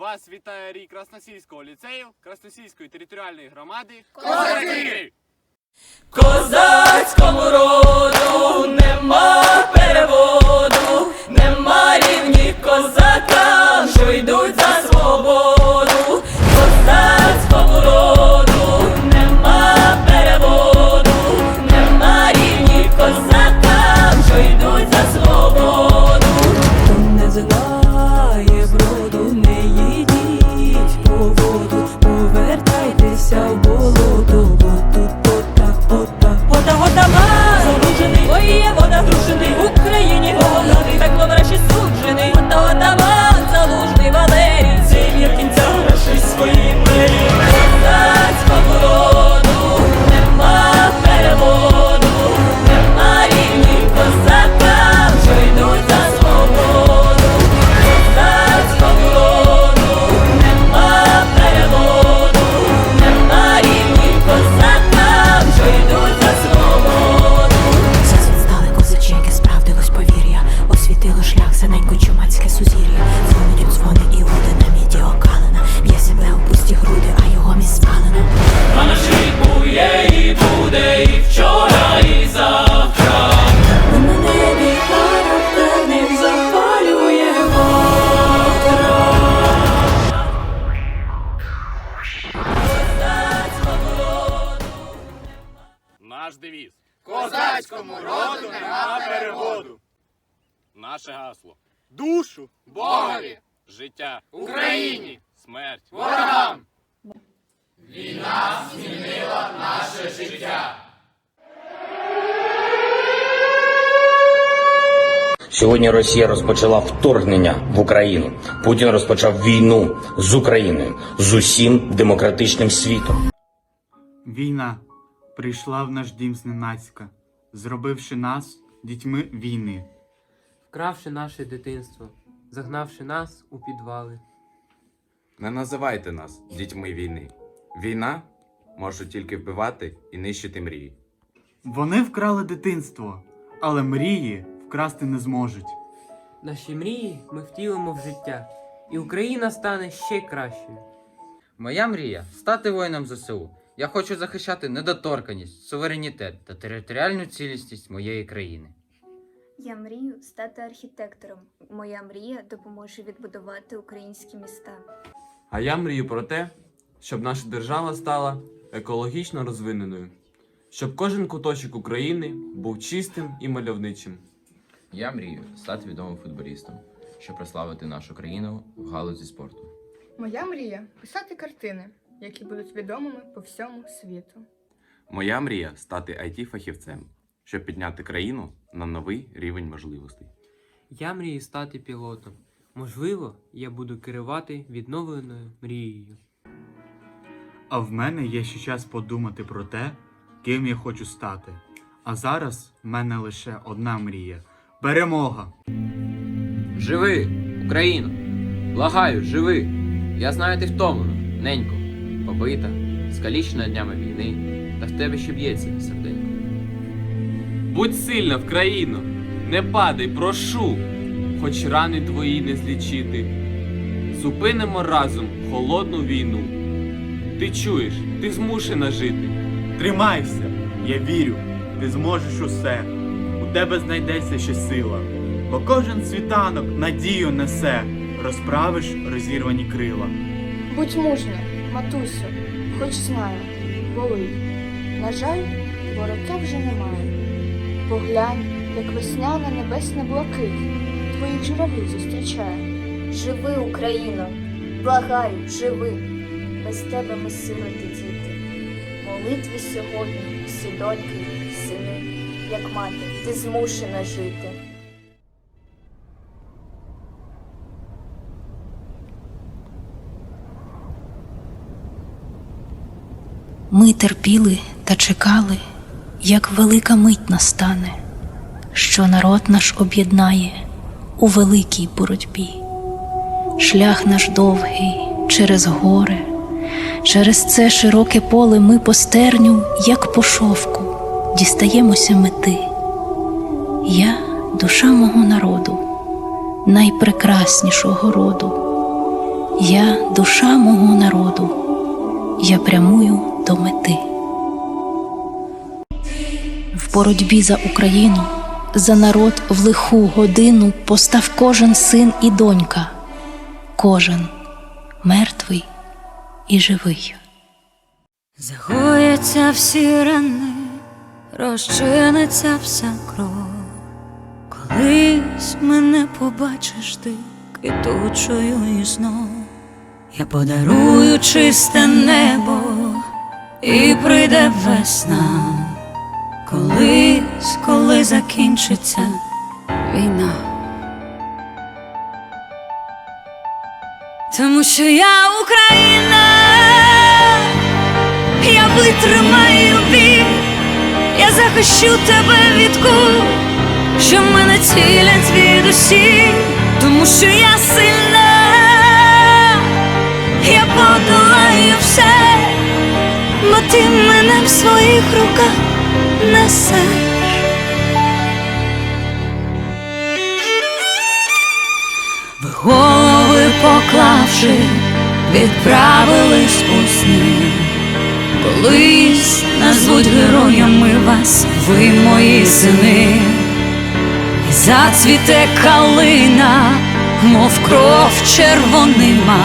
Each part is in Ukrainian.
Вас вітає рік Красносільського ліцею, Красносільської територіальної громади. Козаки! Козацькому роду нема Наш девіз. Козацькому роду нема переводу. Наше гасло. Душу Богові, Життя. Україні, Смерть. ворогам. Війна змінила наше життя. Сьогодні Росія розпочала вторгнення в Україну. Путін розпочав війну з Україною, з усім демократичним світом. Війна прийшла в наш дім зненацька, зробивши нас дітьми війни. вкравши наше дитинство, загнавши нас у підвали. Не називайте нас дітьми війни. Війна може тільки вбивати і нищити мрії. Вони вкрали дитинство, але мрії вкрасти не зможуть. Наші мрії ми втілимо в життя, і Україна стане ще кращою. Моя мрія стати воїном ЗСУ. Я хочу захищати недоторканість, суверенітет та територіальну цілісність моєї країни. Я мрію стати архітектором. Моя мрія допоможе відбудувати українські міста. А я мрію про те, щоб наша держава стала екологічно розвиненою, щоб кожен куточок України був чистим і мальовничим. Я мрію стати відомим футболістом, щоб прославити нашу країну в галузі спорту. Моя мрія писати картини, які будуть відомими по всьому світу. Моя мрія стати it фахівцем щоб підняти країну на новий рівень можливостей. Я мрію стати пілотом. Можливо, я буду керувати відновленою мрією. А в мене є ще час подумати про те, ким я хочу стати. А зараз в мене лише одна мрія перемога! Живи, Україно! Благаю, живи! Я знаю, ти втомлена, ненько, побита, скалічена днями війни, та в тебе ще б'ється серденько. Будь сильна в країну, не падай, прошу, хоч рани твої не злічити. Зупинимо разом холодну війну. Ти чуєш, ти змушена жити. Тримайся! Я вірю, ти зможеш усе. У тебе знайдеться ще сила, бо кожен світанок надію несе, розправиш розірвані крила. Будь мужня, матусю, хоч знаю, болить. На жаль, вороття вже немає. Поглянь, як весняна небесна блакить твоїх журавлів зустрічає. Живи, Україно! Благаю, живи! Без тебе ми сироти діти. Молитві сьогодні, всі доньки, сини, як мати, ти змушена жити. Ми терпіли та чекали, як велика мить настане, що народ наш об'єднає у великій боротьбі. Шлях наш довгий через горе, через це широке поле ми по стерню, як по шовку, дістаємося мети. Я душа мого народу, найпрекраснішого роду. Я душа мого народу, я прямую до мети. В боротьбі за Україну, за народ в лиху годину постав кожен син і донька, кожен мертвий і живий. Загояться всі рани, розчиниться вся кров. Колись мене побачиш ти квітучою і знов. Я подарую чисте небо і прийде весна. Колись, коли закінчиться війна. Тому що я Україна, я витримаю біль, я захищу тебе від куль, що мене цілять звідусіль, тому що я сильна, я подолаю все, ти мене в своїх руках несеш. Ви голови поклавши, відправились у сни. Колись назвуть героями вас, ви мої сини, і зацвіте калина, мов кров червонима,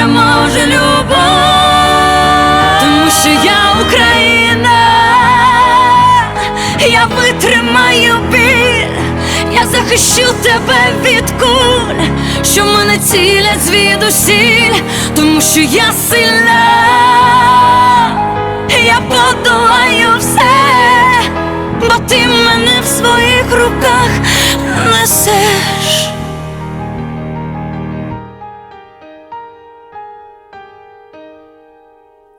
що я Україна, я витримаю біль. Я захищу тебе від куль, що мене цілять звідусіль, тому що я сильна,